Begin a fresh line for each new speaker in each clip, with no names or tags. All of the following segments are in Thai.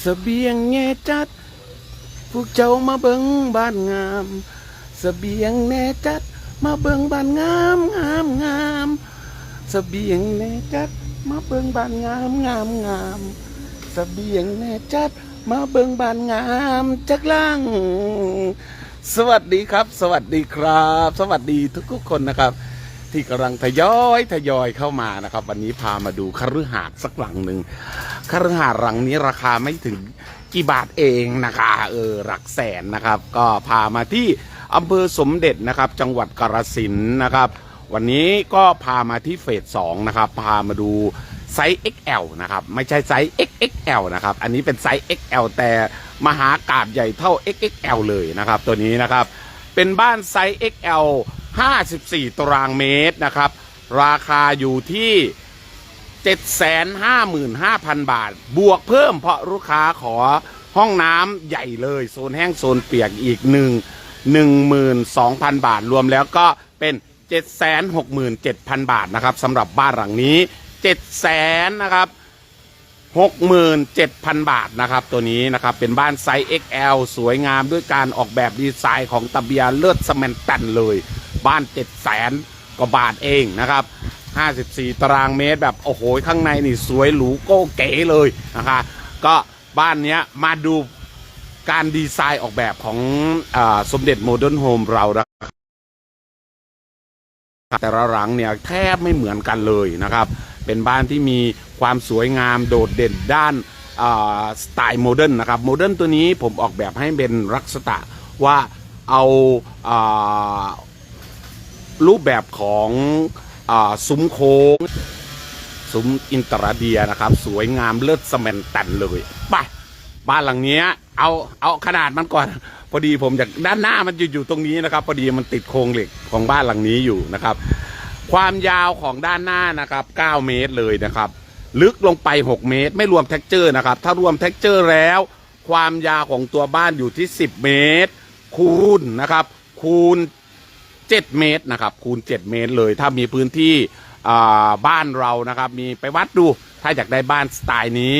เสบียงแง่จัด พวกเจ้ามาเบิงบ้านงามเสบียงแน่จัด มาเบิงบ้านงามงามงามเสบียงแน่จัด มาเบิงบ้านงามงามงามเสบียงแน่จัด มาเบิงบ้านงามจักล่าง สวัสดีครับ สวัสดีครับ สวัสดีทุกๆคนนะครับ ที่กำลังทยอยทยอยเข้ามานะครับ วันนี้พามาดูคฤหาสน์สักหลังหนึ่ง คฤหาสน์หลังนี้ราคาไม่ถึงกี่บาทเองนะคะเออหลักแสนนะครับ ก็พามาที่อำเภอสมเด็จนะครับ จังหวัดกาฬสินนะครับ วันนี้ก็พามาที่เฟสสองนะครับ พามาดูไซส์ XL นะครับ ไม่ใช่ไซส์ XXL นะครับ อันนี้เป็นไซส์ XL แต่มหากาบใหญ่เท่า XXL เลยนะครับ ตัวนี้นะครับ เป็นบ้านไซส์ XL 54 ตารางเมตรนะครับ ราคาอยู่ที่ 755,000 บาท บวกเพิ่มเพราะลูกค้าขอห้องน้ำใหญ่เลย โซนแห้งโซนเปียกอีกหนึ่ง12,000 บาท รวมแล้วก็เป็น 767,000 บาทนะครับสำหรับบ้านหลังนี้ 700,000นะครับ67,000 บาทนะครับ ตัวนี้นะครับ เป็นบ้านไซส์ XL สวยงามด้วยการออกแบบดีไซน์ของตะเบียเลิศสแมนตันเลย บ้าน 700,000กว่าบาทเองนะครับ 54 ตารางเมตรแบบโอ้โหข้างในนี่สวยหรูโก้เก๋เลยนะคะก็บ้านเนี้ยมาดูการดีไซน์ออกแบบของอสมเด็จโมเดิร์นโฮมเรานะครับแต่ละหลังเนี่ยแทบไม่เหมือนกันเลยนะครับ เป็นบ้านที่มีความสวยงามโดดเด่นด้านสไตล์โมเดิร์นนะครับโมเดิร์นตัวนี้ผมออกแบบให้เป็นลักษณะว่าเอาอารูปแบบของ ซุ้มโค้งซุ้มอินตราเดียนะครับ สวยงามเลิศสแมนตันเลยไปบ้านหลังเนี้ย เอาเอาขนาดมันก่อน พอดีผมจากด้านหน้ามันอยู่อยู่ตรงนี้นะครับ พอดีมันติดโครงเหล็กของบ้านหลังนี้อยู่นะครับ ความยาวของด้านหน้านะครับ 9 เมตรเลยนะครับ ลึกลงไป 6 เมตร ไม่รวมแท็กเจอร์นะครับ ถ้ารวมแท็กเจอร์แล้ว ความยาวของตัวบ้านอยู่ที่ 10 เมตร คูณนะครับ คูณ 7 เมตรนะครับ คูณ 7 เมตรเลย ถ้ามีพื้นที่อ่าบ้านเรานะครับ มีไปวัดดู ถ้าอยากได้บ้านสไตล์นี้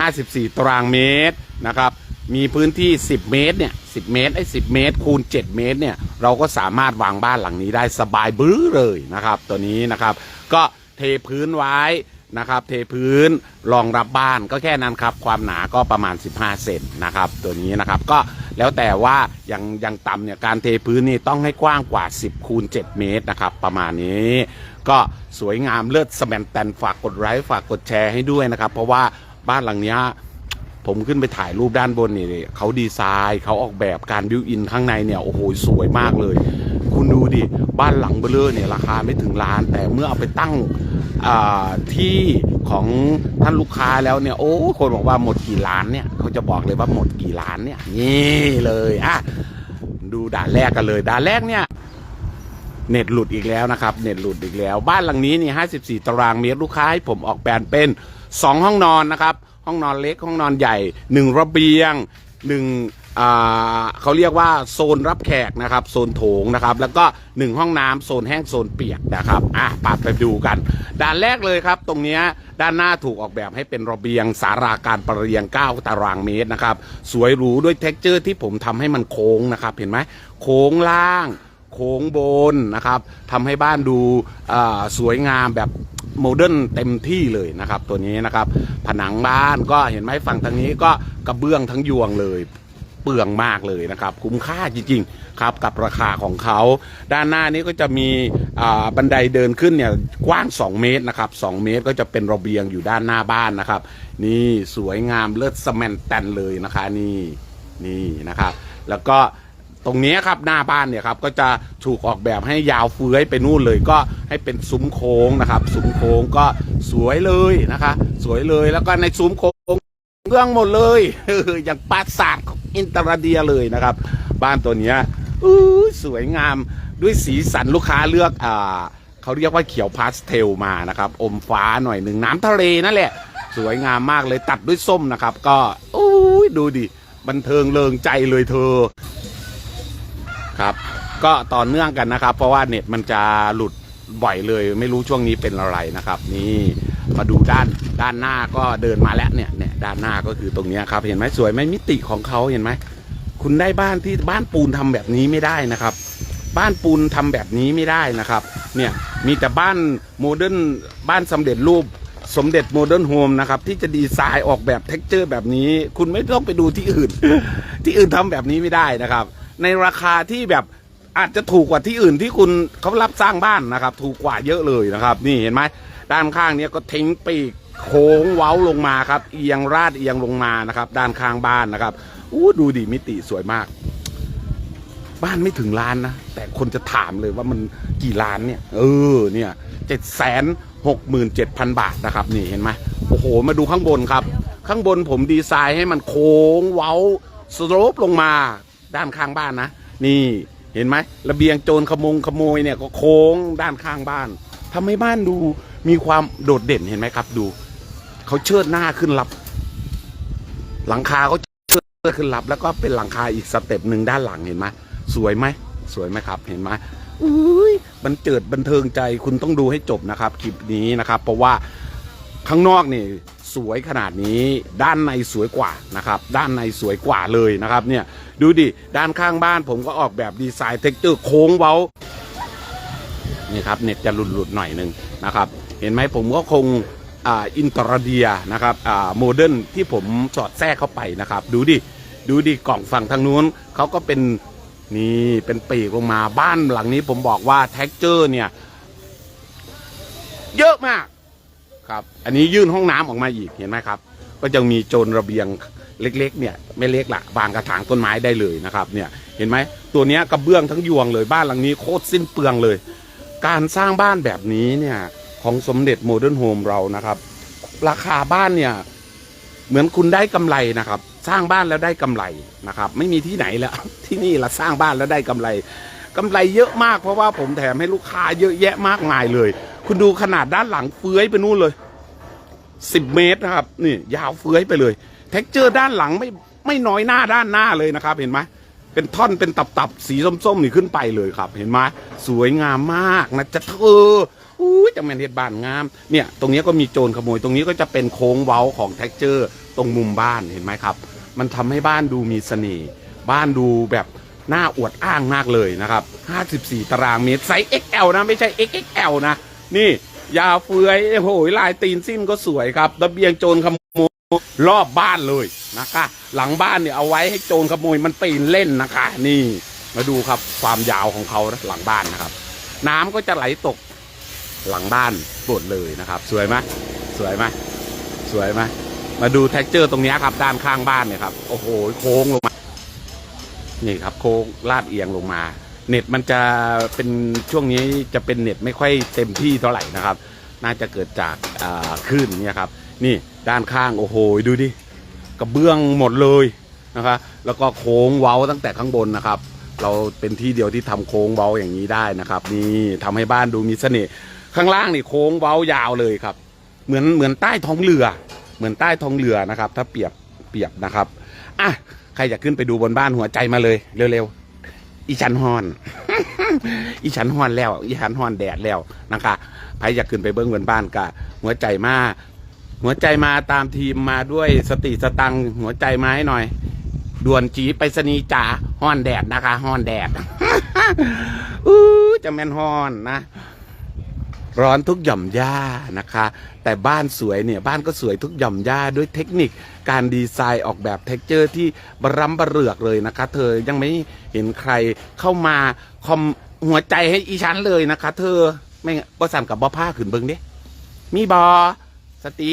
54 ตารางเมตรนะครับ มีพื้นที่ 10 เมตรเนี่ย 10 เมตรไอ้10 เมตร คูณ 7 เมตรเนี่ย เราก็สามารถวางบ้านหลังนี้ได้สบายบื้อเลยนะครับ ตัวนี้นะครับ ก็เทพื้นไว้นะครับเทพื้นรองรับบ้านก็แค่นั้นครับ ความหนาก็ประมาณ 15 เซนนะครับ ตัวนี้นะครับก็ แล้วแต่ว่าอย่างอย่างต่ำเนี่ยการเทพื้นนี่ต้องให้กว้างกว่า 10 คูณ 7 เมตรนะครับ ประมาณนี้ ก็สวยงามเลิศสแมนแตนฝากกดไลค์ฝากกดแชร์ให้ด้วยนะครับ เพราะว่าบ้านหลังเนี้ยผมขึ้นไปถ่ายรูปด้านบนนี่เขาดีไซน์เขาออกแบบการบิวอินข้างในเนี่ยโอ้โหสวยมากเลย คุณดูดิ บ้านหลังเบลเลอร์เนี่ยราคาไม่ถึงล้าน แต่เมื่อเอาไปตั้ง ที่ของท่านลูกค้าแล้วเนี่ยโอ้คนบอกว่าหมดกี่ล้านเนี่ยเขาจะบอกเลยว่าหมดกี่ล้านเนี่ยนี่เลยอะดูด่านแรกกันเลยด่านแรกเนี่ยเน็ตหลุดอีกแล้วนะครับเน็ตหลุดอีกแล้ว บ้านหลังนี้นี่ 54 ตารางเมตรลูกค้าให้ผมออกแบบเป็น 2 ห้องนอนนะครับ ห้องนอนเล็กห้องนอนใหญ่ 1 ระเบียง1อ่า เขาเรียกว่าโซนรับแขกนะครับ โซนโถงนะครับ แล้วก็ 1 ห้องน้ำโซนแห้งโซนเปียกนะครับอะปาดไปดูกัน ด้านแรกเลยครับ ตรงนี้ด้านหน้าถูกออกแบบให้เป็นระเบียงสาราการประเรียง 9 ตารางเมตรนะครับ สวยหรูด้วยเท็กเจอร์ที่ผมทำให้มันโค้งนะครับ เห็นไหมโค้งล่าง โค้งบนนะครับทำให้บ้านดูสวยงามแบบโมเดิร์นเต็มที่เลยนะครับ ตัวนี้นะครับ ผนังบ้านก็เห็นไหมฝั่งทางนี้ก็กระเบื้องทั้งยวงเลย เปลืองมากเลยนะครับ คุ้มค่าจริงๆครับกับราคาของเขา ด้านหน้านี้ก็จะมีบันไดเดินขึ้นเนี่ยกว้าง 2 เมตรนะครับ2เมตรก็จะเป็นระเบียงอยู่ด้านหน้าบ้านนะครับ นี่สวยงามเลิศสแมนแตนเลยนะคะนี่นี่นะครับ แล้วก็ตรงนี้ครับหน้าบ้านเนี่ยครับก็จะถูกออกแบบให้ยาวเฟื้อยไปนู่นเลยก็ให้เป็นซุ้มโค้งนะครับ ซุ้มโค้งก็สวยเลยนะคะ สวยเลยแล้วก็ในซุ้มโค้ง เรื่องหมดเลยอย่างปราสาทองอินตราเดียเลยนะครับ บ้านตัวเนี้ยสวยงามด้วยสีสันลูกค้าเลือกอ่าเขาเรียกว่าเขียวพาสเทลมานะครับ อมฟ้าหน่อยหนึ่งน้ำทะเลนั่นแหละ สวยงามมากเลยตัดด้วยส้มนะครับ ก็อู้ดูดิบันเทิงเริงใจเลยเธอครับ ก็ต่อเนื่องกันนะครับ เพราะว่าเน็ตมันจะหลุดบ่อยเลย ไม่รู้ช่วงนี้เป็นอะไรนะครับ นี่ มาดูด้านด้านหน้าก็เดินมาแล้วเนี่ยเนี่ยด้านหน้าก็คือตรงนี้ครับ เห็นไหมสวยไหมมิติของเขาเห็นไหมคุณได้บ้านที่บ้านปูนทำแบบนี้ไม่ได้นะครับ บ้านปูนทำแบบนี้ไม่ได้นะครับ เนี่ยมีแต่บ้านโมเดิร์นบ้านสำเร็จรูปสมเด็จโมเดิร์นโฮมนะครับ ที่จะดีไซน์ออกแบบเท็กเจอร์แบบนี้ คุณไม่ต้องไปดูที่อื่น ที่อื่นทำแบบนี้ไม่ได้นะครับ ในราคาที่แบบอาจจะถูกกว่าที่อื่นที่คุณเขารับสร้างบ้านนะครับ ถูกกว่าเยอะเลยนะครับ นี่เห็นไหม ด้านข้างเนี้ยก็ทิ้งปีกโค้งเว้าลงมาครับ เอียงราดเอียงลงมานะครับ ด้านข้างบ้านนะครับอู้ดูดิมิติสวยมาก บ้านไม่ถึงล้านนะ แต่คนจะถามเลยว่ามันกี่ล้านเนี่ย เออเนี่ยเจ็ดแสนหกหมื่นเจ็ดพันบาทนะครับ นี่เห็นไหมโอ้โห มาดูข้างบนครับ ข้างบนผมดีไซน์ให้มันโค้งเว้าสโลปลงมาด้านข้างบ้านนะ นี่เห็นไหมระเบียงโจรขมงขโมยเนี่ยก็โค้งด้านข้างบ้านทำให้บ้านดู มีความโดดเด่นเห็นไหมครับ ดูเขาเชิดหน้าขึ้นรับ หลังคาเขาเชิดขึ้นรับ แล้วก็เป็นหลังคาอีกสเต็ปหนึ่งด้านหลังเห็นไหมสวยไหมสวยไหมครับ เห็นไหมอุ้ยมันเจิดบันเทิงใจคุณต้องดูให้จบนะครับคลิปนี้นะครับ เพราะว่าข้างนอกนี่สวยขนาดนี้ ด้านในสวยกว่านะครับ ด้านในสวยกว่าเลยนะครับ เนี่ยดูดิด้านข้างบ้านผมก็ออกแบบดีไซน์เท็กเจอร์โค้งเว้านี่ครับเน็ตจะหลุดๆหน่อยหนึ่งนะครับ เห็นไหมผมก็คงอ่าอินตราเดียนะครับอ่าโมเดิร์นที่ผมสอดแทรกเข้าไปนะครับ ดูดิ ดูดิกล่องฝั่งทางนู้นเขาก็เป็นนี่เป็นปีกลงมาบ้านหลังนี้ผมบอกว่าแท็กเจอร์เนี่ย เยอะมากครับ อันนี้ยื่นห้องน้ำออกมาอีกเห็นไหมครับ ก็จะมีโจรระเบียงเล็กๆ เนี่ย ไม่เล็กละบางกระถางต้นไม้ได้เลยนะครับเนี่ยเห็นไหมตัวเนี้ยกระเบื้องทั้งยวงเลยบ้านหลังนี้โคตรสิ้นเปลืองเลย การสร้างบ้านแบบนี้เนี่ย ของสมเด็จโมเดิร์นโฮมเรานะครับ ราคาบ้านเนี่ย เหมือนคุณได้กำไรนะครับ สร้างบ้านแล้วได้กำไรนะครับ ไม่มีที่ไหนแล้วที่นี่ละสร้างบ้านแล้วได้กำไรกำไรเยอะมากเพราะว่าผมแถมให้ลูกค้าเยอะแยะมากมายเลย คุณดูขนาดด้านหลังเฟื้อยไปนู่นเลยสิบเมตรนะครับนี่ยาวเฟื้อยไปเลยเท็กเจอร์ด้านหลังไม่ไม่น้อยหน้าด้านหน้าเลยนะครับ เห็นไหมเป็นท่อนเป็นตับๆสีส้มๆนี่ขึ้นไปเลยครับ เห็นไหมสวยงามมากนะจะเธอ อุ้จังแมนเฮ็ดบ้านงามเนี่ยตรงนี้ก็มีโจรขโมย ตรงนี้ก็จะเป็นโค้งเว้าของเท็กเจอร์ ตรงมุมบ้านเห็นไหมครับ มันทำให้บ้านดูมีเสน่ห์บ้านดูแบบน่าอวดอ้างมากเลยนะครับ 54 ตารางเมตรไซส์ XL นะไม่ใช่ XXL นะ นี่ ยาวเฟือยโอ้โหลายตีนสิ้นก็สวยครับระเบียงโจรขโมยรอบบ้านเลยนะคะ หลังบ้านเนี่ยเอาไว้ให้โจรขโมยมันปีนเล่นนะคะ นี่ มาดูครับความยาวของเขานะหลังบ้านนะครับ น้ำก็จะไหลตก หลังบ้านหมดเลยนะครับ สวยไหมสวยไหมสวยไหมมาดูแท็กเจอร์ตรงนี้ครับ ด้านข้างบ้านเนี่ยครับ โอ้โห โค้งลงมา นี่ครับ โค้งลาดเอียงลงมา เน็ตมันจะเป็นช่วงนี้จะเป็นเน็ตไม่ค่อยเต็มที่เท่าไหร่นะครับ น่าจะเกิดจากอ่าคลื่นเนี่ยครับ นี่ด้านข้างโอ้โห ดูดิกระเบื้องหมดเลยนะครับแล้วก็โค้งเว้าตั้งแต่ข้างบนนะครับ เราเป็นที่เดียวที่ทำโค้งเว้าอย่างนี้ได้นะครับ นี่ทำให้บ้านดูมีเสน่ห์ ข้างล่างนี่โค้งเว้ายาวเลยครับ เหมือนเหมือนใต้ท้องเรือ เหมือนใต้ท้องเรือนะครับ ถ้าเปรียบเปรียบนะครับอะใครอยากขึ้นไปดูบนบ้านหัวใจมาเลยเร็วๆอีฉันฮอน อีฉันฮอนแล้ว อีฉันฮอนแดดแล้วนะคะใครอยากขึ้นไปเบิ้งบนบ้านกะหัวใจมาหัวใจมาตามทีมมาด้วยสติสตังหัวใจมาให้หน่อยด่วนจีไปสนีจ๋าฮอนแดดนะคะฮอนแดดอู้จะแมนฮอนนะ ร้อนทุกหย่อมหญ้านะคะ แต่บ้านสวยเนี่ยบ้านก็สวยทุกหย่อมหญ้าด้วยเทคนิคการดีไซน์ออกแบบเท็กเจอร์ที่บรำบเรือกเลยนะคะ เธอยังไม่เห็นใครเข้ามาคอมหัวใจให้อีฉันเลยนะคะ เธอไม่งั้นก็สั่นกับบ่อผ้าขึ้นเบิงเด้มีบอสติ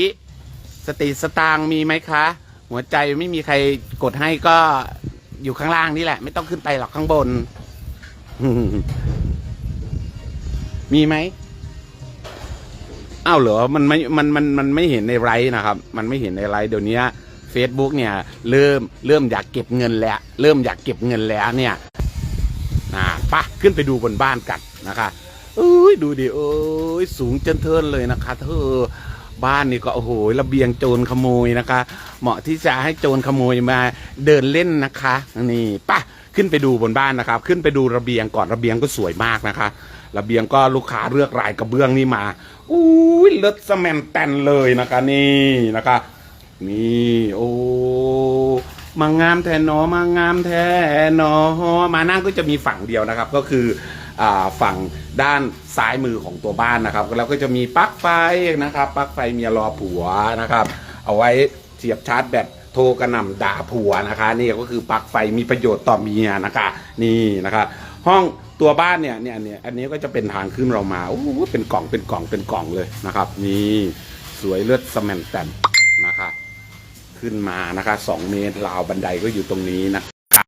สติสตางมีไหมคะ หัวใจไม่มีใครกดให้ก็อยู่ข้างล่างนี่แหละ ไม่ต้องขึ้นไปหรอกข้างบน มีไหม อ้าวเหรอมันไม่มันมันมันไม่เห็นในไลฟ์นะครับ มันไม่เห็นในไลฟ์เดี๋ยวนี้ Facebook เนี่ยเริ่มเริ่มอยากเก็บเงินแล้ว เริ่มอยากเก็บเงินแล้วเนี่ยนะปะขึ้นไปดูบนบ้านกันนะคะเอ้ยดูดิโอ้ยสูงจนเทินเลยนะคะ เธอบ้านนี่ก็โอ้โหระเบียงโจรขโมยนะคะ เหมาะที่จะให้โจรขโมยมาเดินเล่นนะคะ นี่ปะขึ้นไปดูบนบ้านนะครับ ขึ้นไปดูระเบียงก่อนระเบียงก็สวยมากนะคะ ระเบียงก็ลูกค้าเลือกลายกระเบื้องนี่มา อุ้ยเลิศสแมนแตนเลยนะคะนี่นะคะนี่โอ้มางามแทนนอมางามแทนนอมานั่งก็จะมีฝั่งเดียวนะครับ ก็คือฝั่งด้านซ้ายมือของตัวบ้านนะครับ แล้วก็จะมีปลั๊กไฟนะครับปลั๊กไฟเมียรอผัวนะครับ เอาไว้เสียบชาร์จแบตโทรกระหน่ำด่าผัวนะคะ นี่ก็คือปลั๊กไฟมีประโยชน์ต่อเมียนะคะ นี่นะคะ ห้อง ตัวบ้านเนี่ยเนี่ยเนี่ยอันนี้ก็จะเป็นทางขึ้นเรามาโอ้โหเป็นกล่องเป็นกล่องเป็นกล่องเลยนะครับนี่สวยเลือดสแมนแตนนะคะขึ้นมานะคะ2เมตรราวบันไดก็อยู่ตรงนี้นะครับ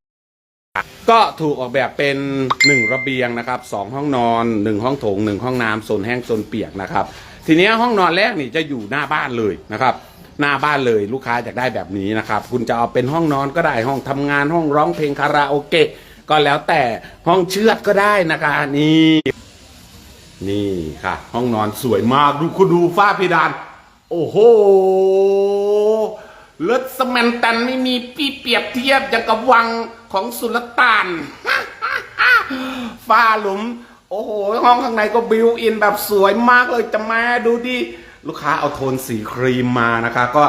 ก็ถูกออกแบบเป็น 1 ระเบียงนะครับ2ห้องนอน 1 ห้องโถง 1 ห้องน้ำโซนแห้งโซนเปียกนะครับ ทีนี้ห้องนอนแรกนี่จะอยู่หน้าบ้านเลยนะครับ หน้าบ้านเลยลูกค้าอยากได้แบบนี้นะครับ คุณจะเอาเป็นห้องนอนก็ได้ห้องทำงานห้องร้องเพลงคาราโอเกะ ก็แล้วแต่ห้องเชือดก็ได้นะคะนี่นี่ค่ะ ห้องนอนสวยมากดูคุณดูฝ้าเพดาน โอ้โหเลิศสแมนตันไม่มีปีเปรียบเทียบอย่างกับวังของสุลต่านฝ้าหลุม โอ้โห ห้องข้างในก็บิวอินแบบสวยมากเลยจะม่ดูดิลูกค้าเอาโทนสีครีมมานะคะ ก็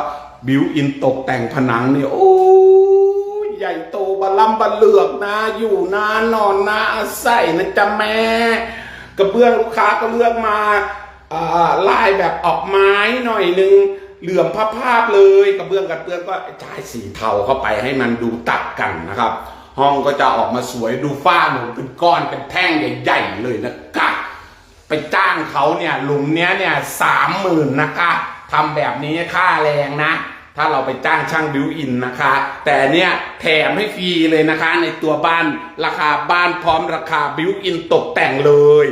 บิวอินตกแต่งผนังนี่โอ้ ญ่โตบะลำบะเหลือกนะ อยู่นานนอนนะอาศัยนะจ๊ะแม่กระเบื้องลูกค้าก็เลือกมาลายแบบออกไม้หน่อยนึงเหลื่อมภาพๆเลยกระเบื้องกระเบื้องก็ใช้สีเทาเข้าไปให้มันดูตัดกันนะครับ ห้องก็จะออกมาสวยดูฝ้าหนูเป็นก้อนเป็นแท่งใหญ่ๆเลยนะคะไปจ้างเขาเนี่ยหลุมเนี้ยเนี่ยสามหมื่นนะคะทำแบบนี้ค่าแรงนะ ถ้าเราไปจ้างช่างบิวอินนะคะ แต่เนี่ยแถมให้ฟรีเลยนะคะ ในตัวบ้านราคาบ้านพร้อมราคาบิวอินตกแต่งเลย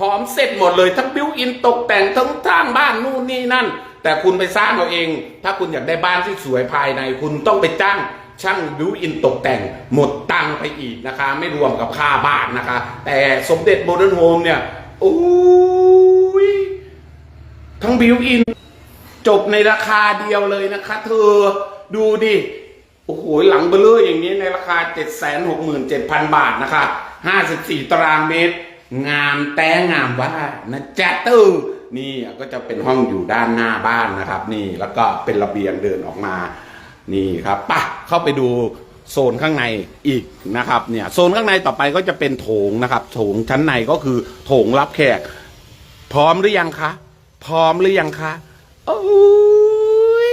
พร้อมเสร็จหมดเลยทั้งบิวอินตกแต่งทั้งสร้างบ้านนู่นนี่นั่น แต่คุณไปสร้างเอาเอง ถ้าคุณอยากได้บ้านที่สวยภายใน คุณต้องไปจ้างช่างบิวอินตกแต่งหมดตังไปอีกนะคะ ไม่รวมกับค่าบ้านนะคะ แต่สมเด็จโมเดิร์นโฮมเนี่ยโอ้ยทั้งบิวอิน จบในราคาเดียวเลยนะคะ เธอดูดิโอ้โหหลังเบลเลอร์อย่างนี้ในราคา 767,000 บาทนะคะ 54 ตารางเมตร งามแต่งามว่านะจ๊ะตื้อนี่ก็จะเป็นห้องอยู่ด้านหน้าบ้านนะครับ นี่แล้วก็เป็นระเบียงเดินออกมา นี่ครับปะเข้าไปดูโซนข้างในอีกนะครับเนี่ยโซนข้างในต่อไปก็จะเป็นโถงนะครับโถงชั้นในก็คือโถงรับแขก พร้อมหรือยังคะ พร้อมหรือยังคะ โอ้ย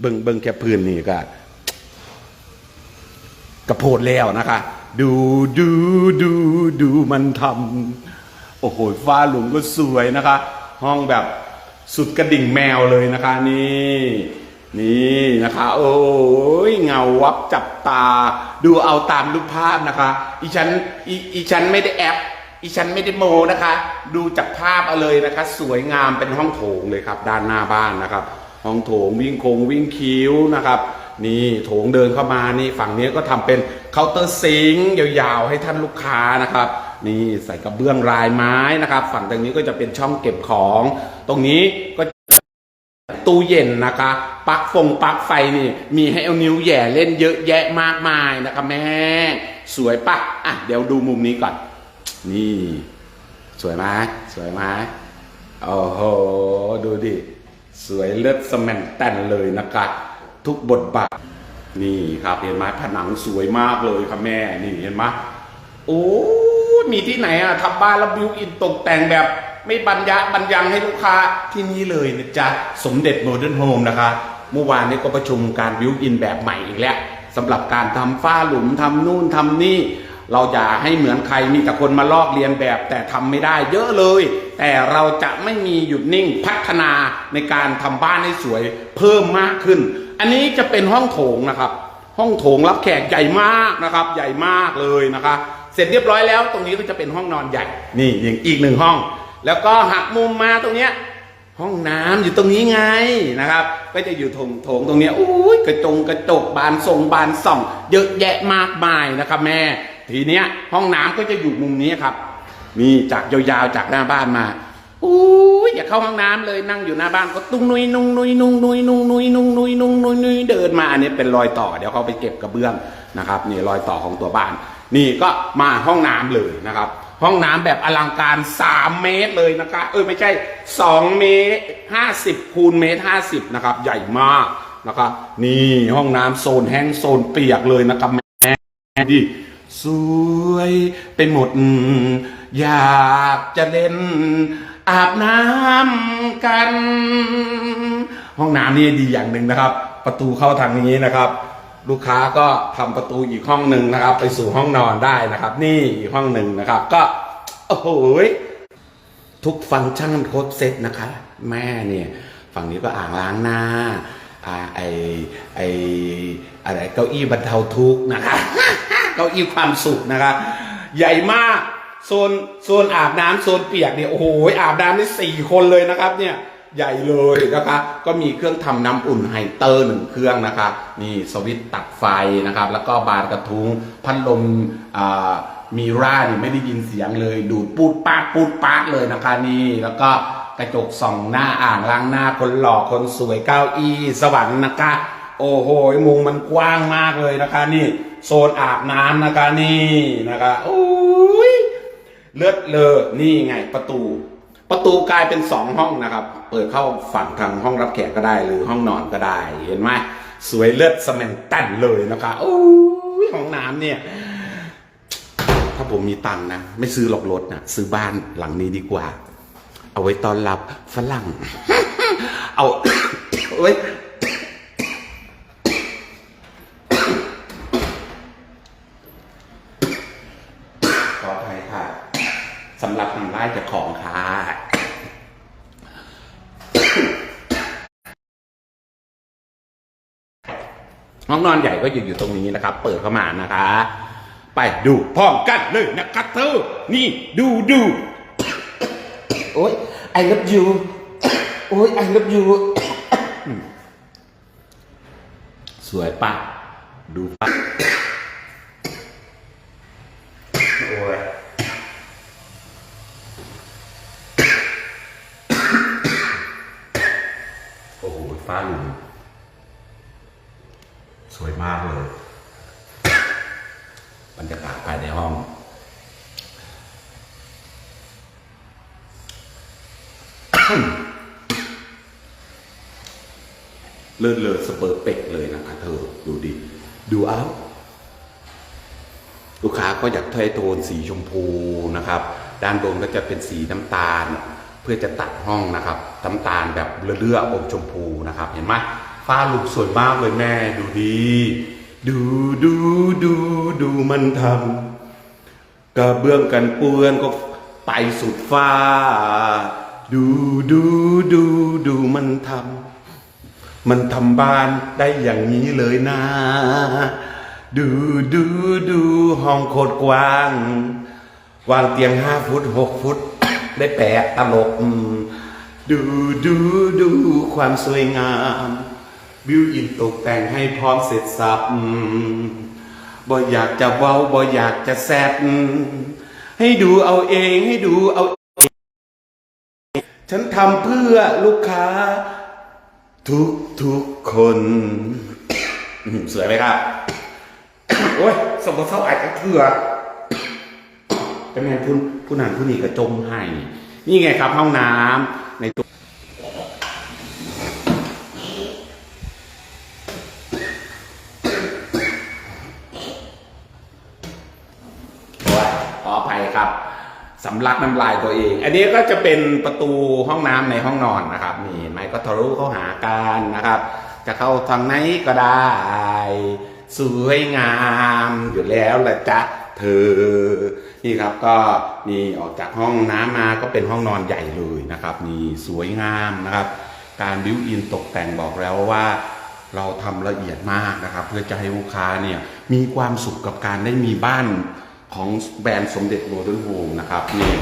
เบิ่งเบิ่งแค่พื้นนี่ก็กระโพดแล้วนะคะ ดูดูดูดูมันทำโอ้โหฟ้าหลุมก็สวยนะคะ ห้องแบบสุดกระดิ่งแมวเลยนะคะ นี่นี่นะคะ โอ้ยเงาวับจับตา ดูเอาตามรูปภาพนะคะ อีฉันอีอีฉันไม่ได้แอป อีฉันไม่ได้โมนะคะ ดูจากภาพเอาเลยนะคะ สวยงามเป็นห้องโถงเลยครับ ด้านหน้าบ้านนะครับ ห้องโถงวิ่งโคงวิ่งคิ้วนะครับ นี่โถงเดินเข้ามานี่ฝั่งนี้ก็ทำเป็นเคาน์เตอร์ซิงค์ยาวๆให้ท่านลูกค้านะครับ นี่ใส่กระเบื้องลายไม้นะครับ ฝั่งตรงนี้ก็จะเป็นช่องเก็บของ ตรงนี้ก็ตู้เย็นนะคะปลั๊กฟงปลั๊กไฟนี่ มีให้เอานิ้วแย่เล่นเยอะแยะมากมายนะคะแม่ สวยปะอะเดี๋ยวดูมุมนี้ก่อน นี่ สวยไหมสวยไหมโอ้โห ดูดิ สวยเลิศสแมนแตนเลยนะคะทุกบทบาท นี่ครับเห็นไหมผนังสวยมากเลยครับแม่ นี่เห็นไหมโอ้มีที่ไหนอะทำบ้านแล้วบิวอินตกแต่งแบบไม่บรรยะบรรยังให้ลูกค้าที่นี่เลยนะจ๊ะ สมเด็จโมเดิร์นโฮมนะคะ เมื่อวานนี้ก็ประชุมการบิวอินแบบใหม่อีกแล้วสำหรับการทำฝ้าหลุมทำนู่นทำนี่ เราอย่าให้เหมือนใครมีแต่คนมาลอกเลียนแบบแต่ทำไม่ได้เยอะเลย แต่เราจะไม่มีหยุดนิ่งพัฒนาในการทำบ้านให้สวยเพิ่มมากขึ้น อันนี้จะเป็นห้องโถงนะครับ ห้องโถงรับแขกใหญ่มากนะครับ ใหญ่มากเลยนะคะ เสร็จเรียบร้อยแล้ว ตรงนี้ก็จะเป็นห้องนอนใหญ่นี่อย่างอีกหนึ่งห้อง แล้วก็หักมุมมาตรงเนี้ยห้องน้ำอยู่ตรงนี้ไงนะครับ ก็จะอยู่โถงโถงตรงเนี้ยอุ้ยกระจงกระจกบานทรงบานส่อง เยอะแยะมากมายนะครับแม่ ทีเนี้ย ห้องน้ำก็จะอยู่มุมนี้ครับนี่จากยาวๆจากหน้าบ้านมาอุ้ยอย่าเข้าห้องน้ำเลยนั่งอยู่หน้าบ้านก็ตุ้งนุยนุ่งนุยนุ่งนุยนุ่งนุยนุ่งนุยนุ่งนุยนุยเดินมาอันนี้เป็นรอยต่อเดี๋ยวเขาไปเก็บกระเบื้องนะครับนี่รอยต่อของตัวบ้าน นี่ก็มาห้องน้ำเลยนะครับ ห้องน้ำแบบอลังการ3เมตรเลยนะคะเออไม่ใช่2เมตร50คูณเมตร50นะครับใหญ่มากนะครับนี่ห้องน้ำโซนแห้งโซนเปียกเลยนะครับแม่ดิ สวยเป็นหมด อยากจะเล่น อาบน้ำกัน ห้องน้ำนี่ดีอย่างหนึ่งนะครับ ประตูเข้าทางนี้นะครับ ลูกค้าก็ทำประตูอีกห้องหนึ่งนะครับ ไปสู่ห้องนอนได้นะครับ นี่อีกห้องหนึ่งนะครับ ก็ โอ้โหทุกฟังก์ชันครบเซตนะคะ แม่เนี่ยฝั่งนี้ก็อ่างล้างหน้าอ่าไอไออะไรเก้าอี้บรรเทาทุกข์นะคะ เก้าอี้ความสุขนะคะ ใหญ่มากโซนโซนอาบน้ำโซนเปียกเนี่ยโอ้โหอาบน้ำได้สี่คนเลยนะครับ เนี่ยใหญ่เลยนะครับก็มีเครื่องทำน้ำอุ่นไฮเตอร์หนึ่งเครื่องนะครับนี่สวิตตัดไฟนะครับ แล้วก็บานกระทุ้งพัดลมอ่ามีร่านี่ไม่ได้ยินเสียงเลย ดูดปูดปากปูดปากเลยนะคะนี่แล้วก็กระจกส่องหน้าอ่างล้างหน้าคนหล่อคนสวยเก้าอี้สวรรค์นะคะ โอ้โหมุงมันกว้างมากเลยนะคะนี่ โซนอาบน้ำนะคะนี่นะคะโอ้ยเลือดเลอนี่ไงประตู ประตูกลายเป็นสองห้องนะครับ เปิดเข้าฝั่งทางห้องรับแขกก็ได้หรือห้องนอนก็ได้เห็นไหมสวยเลือดสแมนตันเลยนะคะโอ้ยห้องน้ำเนี่ยถ้าผมมีตังนะ ไม่ซื้อหรอกรถนะซื้อบ้านหลังนี้ดีกว่า เอาไว้ตอนรับฝรั่ง เอาเอาไว้ ขออภัยค่ะสำหรับทำร้ายเจ้า ของค่ะห้องนอนใหญ่ก็อยู่อยู่ตรงนี้นะครับ เปิดเข้ามานะคะ ไปดูพร้อมกันเลยนะครับเธอนี่ดูดูโอ้ย I love you โอ้ย I love you สวยปะดูปะโอ้ย โอ้โห ฟ้าหลุมสวยมากเลย บรรยากาศภายในห้อง เลื่อนเลอสเปอร์เป็กเลยนะคะเธอ ดูดิ ดูเอาลูกค้าก็อยากเทโทนสีชมพูนะครับ ด้านบนก็จะเป็นสีน้ำตาล เพื่อจะตัดห้องนะครับน้ำตาลแบบเลื่อๆอมชมพูนะครับ เห็นไหมฟ้าลูกสวยมากเลยแม่ดูดี ดูดูดูดูมันทำกระเบื้องกันเปื้อนก็ไปสุดฟ้า ดูดูดูดูมันทำมันทำบ้านได้อย่างนี้เลยนะ ดูดูดูห้องโคตรกว้าง วางเตียงห้าฟุตหกฟุต ได้แปะตลกดูดูดูความสวยงามบิวอินตกแต่งให้พร้อมเสร็จสับอืมบ่อยากจะเว้าบ่อยากจะแซดให้ดูเอาเองให้ดูเอาฉันทำเพื่อลูกค้า ทุกทุกคนสวยไหมครับ โอ้ยสมบูรณ์เท่าไอ้กระเถือ เป็นไงผู้ผู้นั้นผู้นี้กระจมให้ นี่ไงครับห้องน้ำในตัวโอ้ยขออภัยครับสำลักน้ำลายตัวเอง อันนี้ก็จะเป็นประตูห้องน้ำในห้องนอนนะครับนี่ไหมก็ทะลุเข้าหากันนะครับ จะเข้าทางไหนก็ได้สวยงามอยู่แล้วละจ๊ะเธอ นี่ครับก็นี่ออกจากห้องน้ำมาก็เป็นห้องนอนใหญ่เลยนะครับนี่สวยงามนะครับ การบิวอินตกแต่งบอกแล้วว่าเราทำละเอียดมากนะครับ เพื่อจะให้ลูกค้าเนี่ยมีความสุขกับการได้มีบ้านของแบรนด์สมเด็จโมเดิร์นโฮมนะครับนี่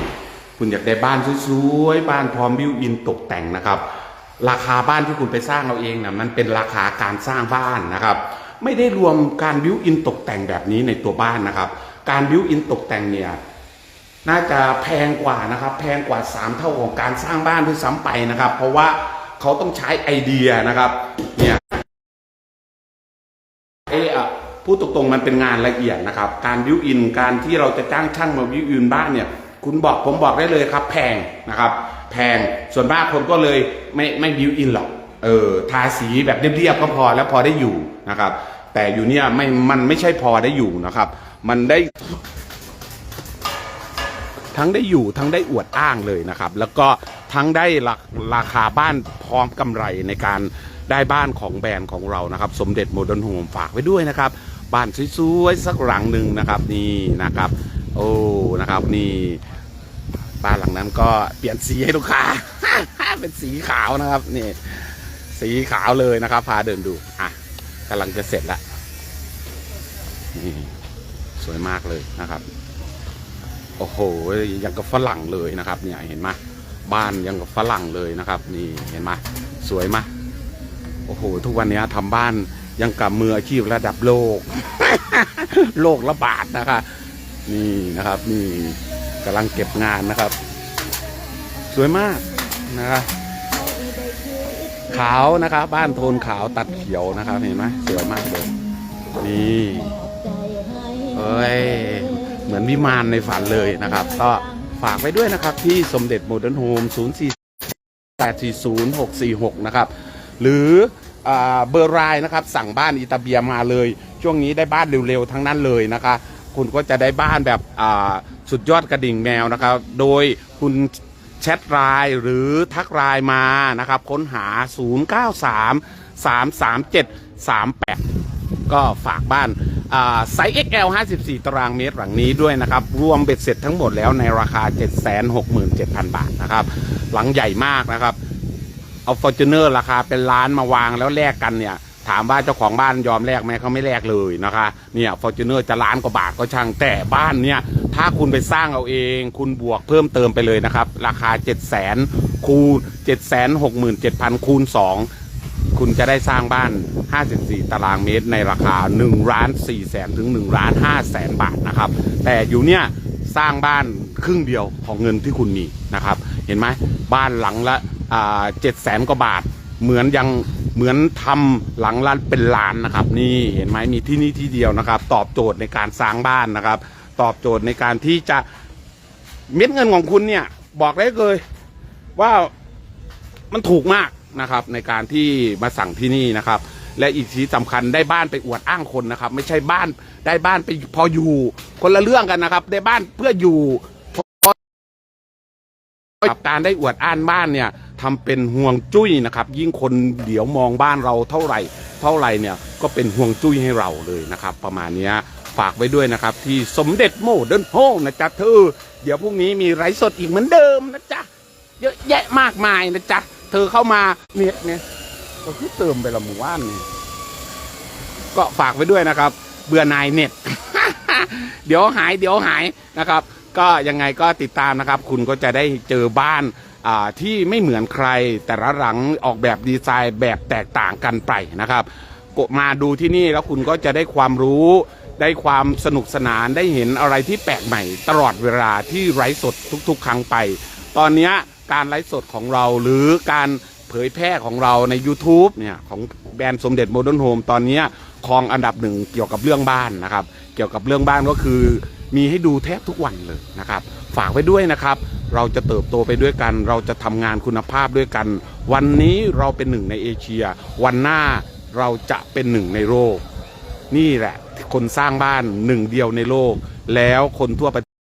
คุณอยากได้บ้านสวยๆบ้านพร้อมบิวอินตกแต่งนะครับ ราคาบ้านที่คุณไปสร้างเอาเองนะมันเป็นราคาการสร้างบ้านนะครับ ไม่ได้รวมการบิวอินตกแต่งแบบนี้ในตัวบ้านนะครับ การบิวอินตกแต่งเนี่ยน่าจะแพงกว่านะครับ แพงกว่า 3 เท่าของการสร้างบ้านด้วยซ้ำไปนะครับ เพราะว่าเขาต้องใช้ไอเดียนะครับเนี่ยเอออะพูดตรงๆมันเป็นงานละเอียดนะครับ การบิวอินการที่เราจะจ้างช่างมาบิวอินบ้านเนี่ย คุณบอกผมบอกได้เลยครับแพงนะครับ แพงส่วนมากคนก็เลยไม่ไม่บิวอินหรอกเออทาสีแบบเรียบๆก็พอแล้วพอได้อยู่นะครับ แต่อยู่เนี่ยไม่มันไม่ใช่พอได้อยู่นะครับ มันได้ ทั้งได้อยู่ทั้งได้อวดอ้างเลยนะครับ แล้วก็ทั้งได้ราราคาบ้านพร้อมกำไรในการได้บ้านของแบรนด์ของเรานะครับ สมเด็จโมเดิร์นโฮมฝากไว้ด้วยนะครับ บ้านสวยๆสักหลังหนึ่งนะครับ นี่นะครับ โอ้นะครับนี่บ้านหลังนั้นก็เปลี่ยนสีให้ลูกค้า เป็นสีขาวนะครับนี่สีขาวเลยนะครับ พาเดินดูอะ กำลังจะเสร็จแล้วนี่สวยมากเลยนะครับ โอ้โหยังกับฝรั่งเลยนะครับ เนี่ยเห็นไหมบ้านยังกับฝรั่งเลยนะครับ นี่เห็นไหมสวยไหมโอ้โห ทุกวันนี้ทำบ้านยังกับมืออาชีพระดับโลก โลกระบาดนะครับ นี่นะครับ นี่กำลังเก็บงานนะครับ สวยมากนะครับาวนะครับ บ้านโทนขาวตัดเขียวนะครับ เห็นไหมสวยมากเลย นี่เอ้ย เหมือนวิมานในฝันเลยนะครับ ก็ฝากไว้ด้วยนะครับ ที่สมเด็จโมเดิร์นโฮม 0 4 8 4 0 6 4 6นะครับ หรืออเบอร์ไลน์นะครับสั่งบ้านอิตาเบียมาเลย ช่วงนี้ได้บ้านเร็วๆ ทั้งนั้นเลยนะคะ คุณก็จะได้บ้านแบบสุดยอดกระดิ่งแมวนะครับ โดยคุณ แชทไลน์หรือทักไลน์มานะครับ ค้นหา 093 337 38 ก็ฝากบ้านอ่าไซส์ XL 54 ตารางเมตรหลังนี้ด้วยนะครับ รวมเบ็ดเสร็จทั้งหมดแล้วในราคา 767,000 บาทนะครับ หลังใหญ่มากนะครับ เอาฟอร์จูเนอร์ราคาเป็นล้านมาวางแล้วแลกกันเนี่ยามว่าเจ้าของบ้านยอมแลกไหมเขาไม่แลกเลยนะคะเนี่ยฟอร์จูเนอร์จะล้านกว่าบาทก็ช่างแต่บ้านเนี่ยถ้าคุณไปสร้างเอาเอง คุณบวกเพิ่มเติมไปเลยนะครับ ราคา7 0 0 0 0คูณ7 6 7 0 0 0 คูณ 2 คุณจะได้สร้างบ้าน 54 ตารางเมตรในราคา1ล้าน4แสนถึง1ล้าน5แสนบาทนะครับ แต่อยู่เนี่ยสร้างบ้านครึ่งเดียวของเงินที่คุณมีนะครับ เห็นไหมบ้านหลังละเจ็ดแสนกว่าบาทเหมือนยัง เหมือนทำหลังละเป็นล้านนะครับ นี่เห็นไหมมีที่นี่ที่เดียวนะครับ ตอบโจทย์ในการสร้างบ้านนะครับ ตอบโจทย์ในการที่จะเม็ดเงินของคุณเนี่ย บอกได้เลยว่ามันถูกมากนะครับ ในการที่มาสั่งที่นี่นะครับ และอีกที่สำคัญได้บ้านไปอวดอ้างคนนะครับ ไม่ใช่บ้านได้บ้านไปพออยู่ คนละเรื่องกันนะครับ ได้บ้านเพื่ออยู่กับการได้อวดอ้านบ้านเนี่ย ทำเป็นห่วงจุ้ยนะครับ ยิ่งคนเดี๋ยวมองบ้านเราเท่าไหร่ เท่าไหร่เนี่ยก็เป็นห่วงจุ้ยให้เราเลยนะครับ ประมาณนี้ฝากไว้ด้วยนะครับ ที่สมเด็จโมเดิร์นโฮมนะจ๊ะเธอ เดี๋ยวพรุ่งนี้มีไลฟ์สดอีกเหมือนเดิมนะจ๊ะเยอะแยะมากมายนะจ๊ะเธอเข้ามาเน็ตเนี่ยก็คือเติมไปละหมู่บ้านนี่ก็ฝากไว้ด้วยนะครับ เบื่อนายเน็ต เดี๋ยวหายเดี๋ยวหายนะครับ ก็ยังไงก็ติดตามนะครับ คุณก็จะได้เจอบ้าน ที่ไม่เหมือนใครแต่ละหลังออกแบบดีไซน์แบบแตกต่างกันไปนะครับมาดูที่นี่แล้วคุณก็จะได้ความรู้ได้ความสนุกสนานได้เห็นอะไรที่แปลกใหม่ ตลอดเวลาที่ไร้สดทุกๆ ครั้งไป ตอนนี้การไลฟ์สดของเราหรือการเผยแพร่ของเราใน YouTube เนี่ยของแบรนด์สมเด็จโมเดิร์นโฮมตอนนี้ครองอันดับหนึ่งเกี่ยวกับเรื่องบ้านนะครับ เกี่ยวกับเรื่องบ้านก็คือ มีให้ดูแทบทุกวันเลยนะครับ ฝากไว้ด้วยนะครับ เราจะเติบโตไปด้วยกัน เราจะทำงานคุณภาพด้วยกัน วันนี้เราเป็นหนึ่งในเอเชีย วันหน้าเราจะเป็นหนึ่งในโลก นี่แหละ คนสร้างบ้านหนึ่งเดียวในโลก แล้วคนทั่วประ